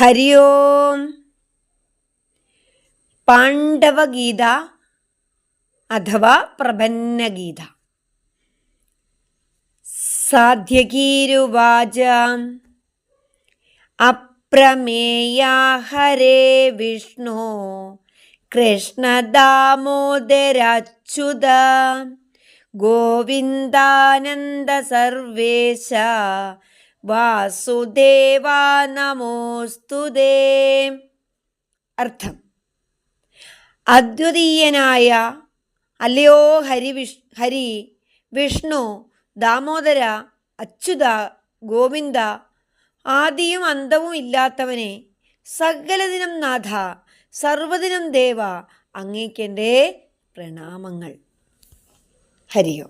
ഹരി ഓം പാണ്ഡവഗീത അഥവാ പ്രപന്നഗീത. സാധ്യകീരുവാച അപ്രമേയാ ഹരേ വിഷ്ണു കൃഷ്ണദാമോദരച്യുത ഗോവിന്ദാനന്ദ സർവേശ വാസുദേവാ നമോസ്തുതേ അർത്ഥം. അദ്വിതീയനായ അല്ലയോ ഹരി വിഷ് ഹരി വിഷ്ണു ദാമോദര അച്യുത ഗോവിന്ദ ആദിയും അന്തവും ഇല്ലാത്തവനെ സകലദിനം നാഥ സർവദിനം ദേവ അങ്ങേക്കെന്റെ പ്രണാമങ്ങൾ. ഹരിയോ.